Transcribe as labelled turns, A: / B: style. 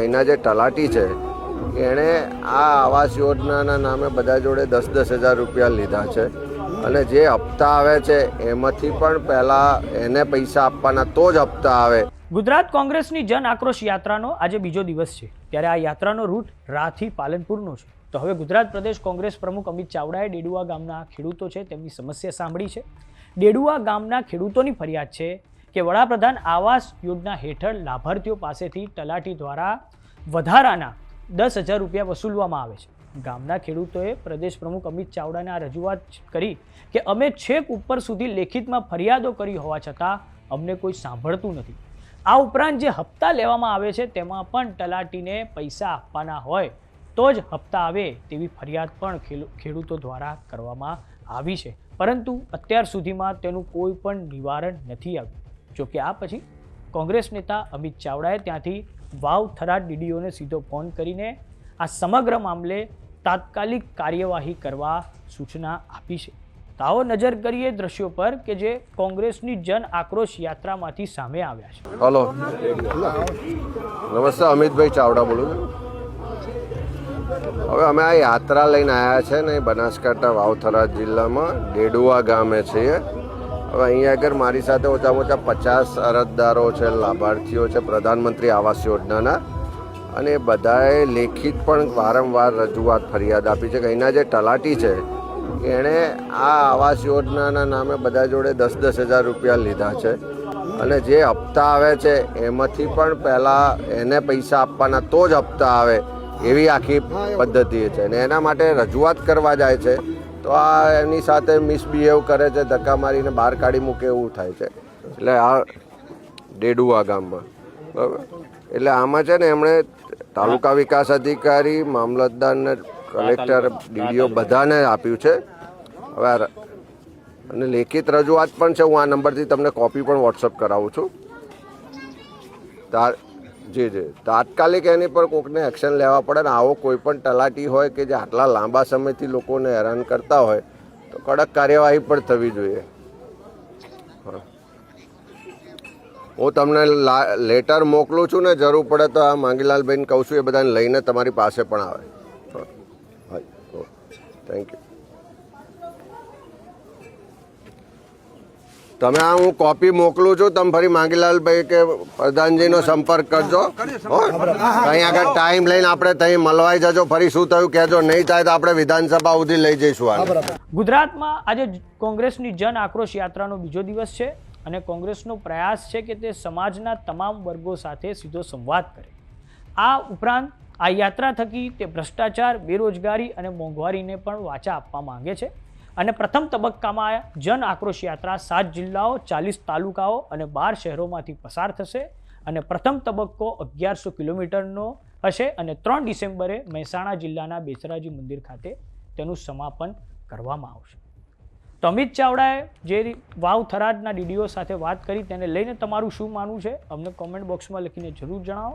A: અહીંના જે તલાટી છે, એણે આ આવાસ યોજનાના નામે બધા જોડે દસ દસ હજાર રૂપિયા લીધા છે. અને જે હપ્તા આવે છે, એમાંથી પણ પહેલાં એને પૈસા આપવાના તો જ હપ્તા આવે.
B: ગુજરાત કોંગ્રેસની જન આક્રોશ યાત્રાનો આજે બીજો દિવસ છે. ત્યારે આ યાત્રાનો રૂટ રાથી પાલનપુરનો છે. તો હવે ગુજરાત પ્રદેશ કોંગ્રેસ પ્રમુખ અમિત ચાવડાએ ડેડુઆ ગામના ખેડૂતો છે, તેમની સમસ્યા સાંભળી છે. ડેડુઆ ગામના ખેડૂતોની ફરિયાદ છે કે વડાપ્રધાન આવાસ યોજના હેઠળ લાભાર્થીઓ પાસેથી તલાટી દ્વારા વધારાના દસ હજાર રૂપિયા વસૂલવામાં આવે છે. ગામના ખેડૂતોએ પ્રદેશ પ્રમુખ અમિત ચાવડાને આ રજૂઆત કરી કે અમે છેક ઉપર સુધી લેખિતમાં ફરિયાદો કરી હોવા છતાં અમને કોઈ સાંભળતું નથી. આ ઉપરાંત જે હપ્તા લેવામાં આવે છે તેમાં પણ તલાટીને પૈસા આપવાના હોય તો જ હપ્તા આવે તેવી ફરિયાદ પણ ખેડૂતો દ્વારા કરવામાં આવી છે. પરંતુ અત્યાર સુધીમાં તેનું કોઈ પણ નિવારણ નથી આવ્યું. જોકે આ પછી કોંગ્રેસ નેતા અમિત ચાવડાએ ત્યાંથી વાવ થરાદ ડીડીઓને સીધો ફોન કરીને આ સમગ્ર મામલે તાત્કાલિક કાર્યવાહી કરવા સૂચના આપી છે. તો નજર કરીએ દ્રશ્યો પર કે જે કોંગ્રેસની જન આક્રોશ યાત્રામાંથી સામે આવ્યા છે.
A: હલો. નમસ્તે, અમિતભાઈ ચાવડા બોલું હવે અમે આ યાત્રા લઈને આવ્યા છે ને, બનાસકાંઠા વાવથરા જિલ્લામાં ડેડુઆ ગામે છીએ. હવે અહીંયા આગળ મારી સાથે ઓછામાં ઓછા પચાસ અરજદારો છે, લાભાર્થીઓ છે, પ્રધાનમંત્રી આવાસ યોજનાના. અને બધાએ લેખિત પણ વારંવાર રજૂઆત ફરિયાદ આપી છે કે અહીંના જે તલાટી છે, એણે આ આવાસ યોજનાના નામે બધા જોડે દસ દસ હજાર રૂપિયા લીધા છે. અને જે હપ્તા આવે છે, એમાંથી પણ પહેલાં એને પૈસા આપવાના તો જ હપ્તા આવે એવી આખી પદ્ધતિ છે. અને એના માટે રજૂઆત કરવા જાય છે. તો આ એની સાથે મિસબિહેવ કરે છે, ધક્કા મારીને બહાર કાઢી મૂકે એવું થાય છે. એટલે આ ડેડુઆ ગામમાં. બરાબર? એટલે આમાં છે ને એમણે તાલુકા વિકાસ અધિકારી મામલતદારને કલેક્ટર ડીડીઓ બધાને આપ્યું છે. હવે અને લેખિત રજૂઆત પણ છે, હું આ નંબરથી તમને કોપી પણ વોટ્સઅપ કરાવું છું. તા જી જી. તાત્કાલિક એની પર કોકને એક્શન લેવા પડે ને આવો કોઈ પણ તલાટી હોય કે જે આટલા લાંબા સમયથી લોકોને હેરાન કરતા હોય, તો કડક કાર્યવાહી પણ થવી જોઈએ. હા. તમને લેટર મોકલું છું ને, જરૂર પડે તો આ માંગીલાલબેન કહું છું, એ બધાને લઈને તમારી પાસે પણ આવે. હા. થેન્ક યુ તમે આ હું કોપી મોકલું છું તમે ફરી માંગીલાલભાઈ કે પ્રધાનજીનો સંપર્ક કરજો. હો અહીં આગળ ટાઈમ લઈને આપણે ત્યાં મળવાઈ જજો ફરી શું થયું કહેજો નહીં થાય તો આપણે વિધાનસભા સુધી લઈ જઈશું આને.
B: ગુજરાતમાં આજે કોંગ્રેસની જન આક્રોશ યાત્રાનો બીજો દિવસ છે અને કોંગ્રેસનો પ્રયાસ છે કે તે સમાજના તમામ વર્ગો સાથે સીધો સંવાદ કરે. આ ઉપરાંત આ યાત્રા થકી તે ભ્રષ્ટાચાર બેરોજગારી અને મોંઘવારીને પણ વાચા આપવા માંગે છે. અને પ્રથમ તબક્કામાં જન આક્રોશ યાત્રા સાત જિલ્લાઓ, ચાલીસ તાલુકાઓ અને બાર શહેરોમાંથી પસાર થશે અને પ્રથમ તબક્કો અગિયારસો કિલોમીટરનો હશે અને ત્રણ ડિસેમ્બરે મહેસાણા જિલ્લાના બેચરાજી મંદિર ખાતે તેનું સમાપન કરવામાં આવશે. તો અમિત ચાવડાએ જે વાવ થરાદના ડીડીઓ સાથે વાત કરી, તેને લઈને તમારું શું માનવું છે? અમને કોમેન્ટ બોક્સમાં લખીને જરૂર જણાવો.